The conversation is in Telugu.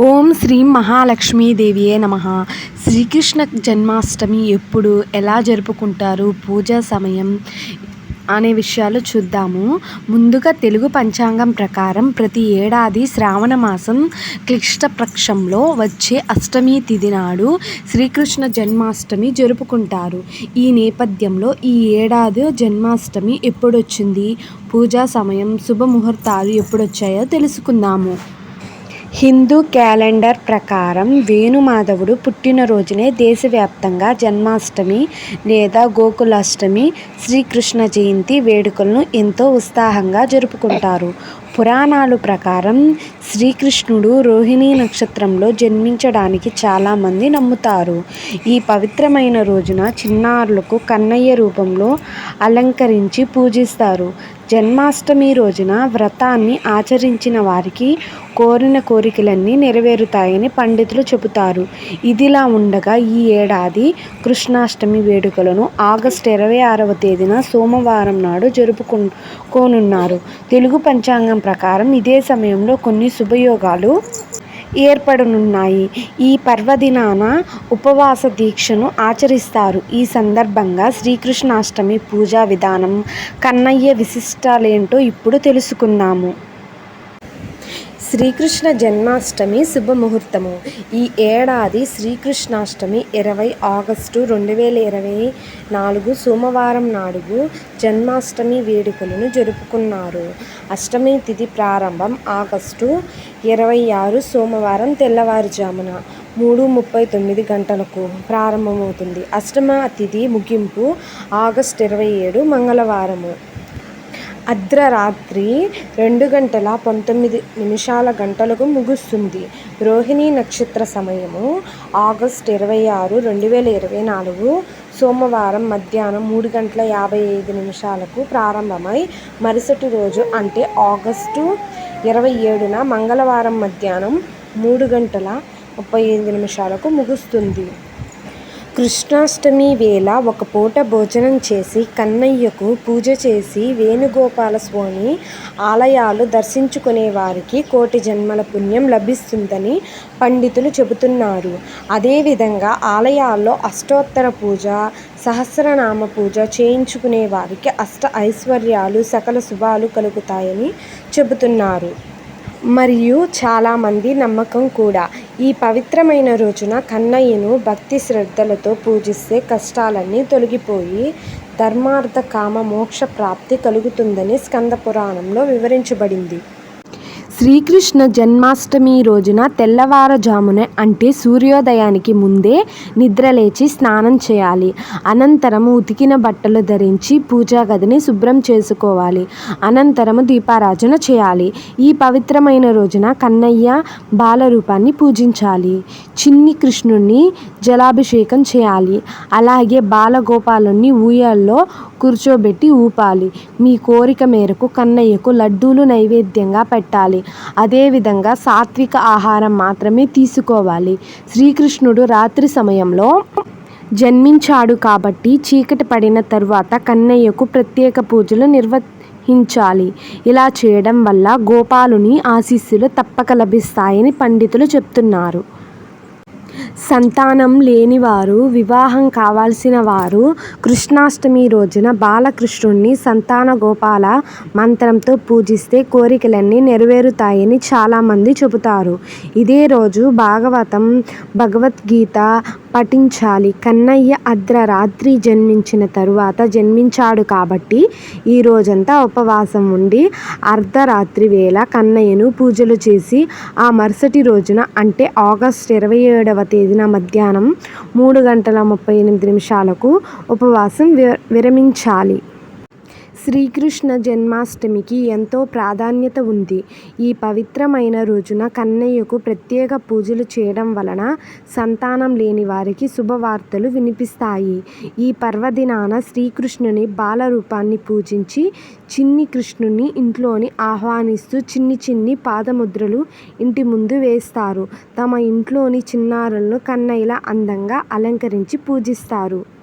ఓం శ్రీ మహాలక్ష్మీదేవియే నమ. శ్రీకృష్ణ జన్మాష్టమి ఎప్పుడు ఎలా జరుపుకుంటారు? పూజా సమయం అనే విషయాలు చూద్దాము. ముందుగా తెలుగు పంచాంగం ప్రకారం ప్రతి ఏడాది శ్రావణ మాసం క్లిష్టపక్షంలో వచ్చే అష్టమి తిథి నాడు శ్రీకృష్ణ జన్మాష్టమి జరుపుకుంటారు. ఈ నేపథ్యంలో ఈ ఏడాది జన్మాష్టమి ఎప్పుడొచ్చింది? పూజా సమయం శుభముహూర్తాలు ఎప్పుడొచ్చాయో తెలుసుకుందాము. హిందూ క్యాలెండర్ ప్రకారం వేణుమాధవుడు పుట్టినరోజునే దేశవ్యాప్తంగా జన్మాష్టమి లేదా గోకులాష్టమి శ్రీకృష్ణ జయంతి వేడుకలను ఎంతో ఉత్సాహంగా జరుపుకుంటారు. పురాణాలు ప్రకారం శ్రీకృష్ణుడు రోహిణీ నక్షత్రంలో జన్మించడానికి చాలామంది నమ్ముతారు. ఈ పవిత్రమైన రోజున చిన్నారులకు కన్నయ్య రూపంలో అలంకరించి పూజిస్తారు. జన్మాష్టమి రోజున వ్రతాన్ని ఆచరించిన వారికి కోరిన కోరికలన్నీ నెరవేరుతాయని పండితులు చెబుతారు. ఇదిలా ఉండగా ఈ ఏడాది కృష్ణాష్టమి వేడుకలను ఆగస్టు ఇరవై ఆరవ తేదీన సోమవారం నాడు జరుపుకోనున్నారు తెలుగు పంచాంగం ప్రకారం ఇదే సమయంలో కొన్ని శుభయోగాలు ఏర్పడనున్నాయి. ఈ పర్వదినాన ఉపవాస దీక్షను ఆచరిస్తారు. ఈ సందర్భంగా శ్రీకృష్ణాష్టమి పూజా విధానం కన్నయ్య విశిష్టాలేంటో ఇప్పుడు తెలుసుకుందాము శ్రీకృష్ణ జన్మాష్టమి శుభముహూర్తము. ఈ ఏడాది శ్రీకృష్ణాష్టమి ఇరవై ఆగస్టు రెండు వేల ఇరవై నాలుగు సోమవారం నాడు జన్మాష్టమి వేడుకలను జరుపుకున్నారు. అష్టమి తిథి ప్రారంభం ఆగస్టు ఇరవై ఆరు సోమవారం తెల్లవారుజామున మూడు ముప్పై తొమ్మిది గంటలకు ప్రారంభమవుతుంది. అష్టమ తిథి ముగింపు ఆగస్టు ఇరవై ఏడు మంగళవారము. అర్ధరాత్రి రెండు గంటల పంతొమ్మిది నిమిషాల గంటలకు ముగుస్తుంది. రోహిణి నక్షత్ర సమయము ఆగస్ట్ ఇరవై ఆరు రెండు వేల ఇరవై నాలుగు. సోమవారం మధ్యాహ్నం మూడు గంటల యాభై ఐదు నిమిషాలకు ప్రారంభమై మరుసటి రోజు అంటే ఆగస్టు ఇరవై ఏడున మంగళవారం మధ్యాహ్నం మూడు గంటల ముప్పై ఐదు నిమిషాలకు ముగుస్తుంది. కృష్ణాష్టమి వేళ ఒక పూట భోజనం చేసి కన్నయ్యకు పూజ చేసి వేణుగోపాలస్వామి ఆలయాలు దర్శించుకునే వారికి కోటి జన్మల పుణ్యం లభిస్తుందని పండితులు చెబుతున్నారు. అదేవిధంగా ఆలయాల్లో అష్టోత్తర పూజ సహస్రనామ పూజ చేయించుకునే వారికి అష్ట ఐశ్వర్యాలు సకల శుభాలు కలుగుతాయని చెబుతున్నారు. మరియు చాలామంది నమ్మకం కూడా. ఈ పవిత్రమైన రోజున కన్నయ్యను భక్తి శ్రద్ధలతో పూజిస్తే కష్టాలన్నీ తొలగిపోయి ధర్మార్థ కామ మోక్ష ప్రాప్తి కలుగుతుందని స్కంద పురాణంలో వివరించబడింది. శ్రీకృష్ణ జన్మాష్టమి రోజున తెల్లవారుజామున అంటే సూర్యోదయానికి ముందే నిద్రలేచి స్నానం చేయాలి. అనంతరము ఉతికిన బట్టలు ధరించి పూజా గదిని శుభ్రం చేసుకోవాలి. అనంతరము దీపారాజన చేయాలి. ఈ పవిత్రమైన రోజున కన్నయ్య బాలరూపాన్ని పూజించాలి. చిన్ని కృష్ణుణ్ణి జలాభిషేకం చేయాలి. అలాగే బాలగోపాలుని ఊయల్లో కూర్చోబెట్టి ఊపాలి. మీ కోరిక మేరకు కన్నయ్యకు లడ్డూలు నైవేద్యంగా పెట్టాలి. అదేవిధంగా సాత్విక ఆహారం మాత్రమే తీసుకోవాలి. శ్రీకృష్ణుడు రాత్రి సమయంలో జన్మించాడు కాబట్టి చీకటి పడిన తరువాత కన్నయ్యకు ప్రత్యేక పూజలు నిర్వహించాలి. ఇలా చేయడం వల్ల గోపాలుని ఆశీస్సులు తప్పక లభిస్తాయని పండితులు చెప్తున్నారు. సంతానం లేనివారు వివాహం కావాల్సిన వారు కృష్ణాష్టమి రోజున బాలకృష్ణుడిని సంతాన గోపాల మంత్రంతో పూజిస్తే కోరికలన్నీ నెరవేరుతాయని చాలామంది చెబుతారు. ఇదే రోజు భాగవతం భగవద్గీత పఠించాలి. కన్నయ్య అర్ధరాత్రి జన్మించిన తరువాత జన్మించాడు కాబట్టి ఈ రోజంతా ఉపవాసం ఉండి అర్ధరాత్రి వేళ కన్నయ్యను పూజలు చేసి ఆ మరుసటి రోజున అంటే ఆగస్ట్ ఇరవై ఏడవ తేదీ తేదీన మధ్యాహ్నం మూడు గంటల ముప్పై ఎనిమిది నిమిషాలకు ఉపవాసం విరమించాలి. శ్రీకృష్ణ జన్మాష్టమికి ఎంతో ప్రాధాన్యత ఉంది. ఈ పవిత్రమైన రోజున కన్నయ్యకు ప్రత్యేక పూజలు చేయడం వలన సంతానం లేని వారికి శుభవార్తలు వినిపిస్తాయి. ఈ పర్వదినాన శ్రీకృష్ణుని బాలరూపాన్ని పూజించి చిన్ని కృష్ణుని ఇంట్లోని ఆహ్వానిస్తూ చిన్ని చిన్ని పాదముద్రలు ఇంటి ముందు వేస్తారు. తమ ఇంట్లోని చిన్నారులను కన్నయ్యల అందంగా అలంకరించి పూజిస్తారు.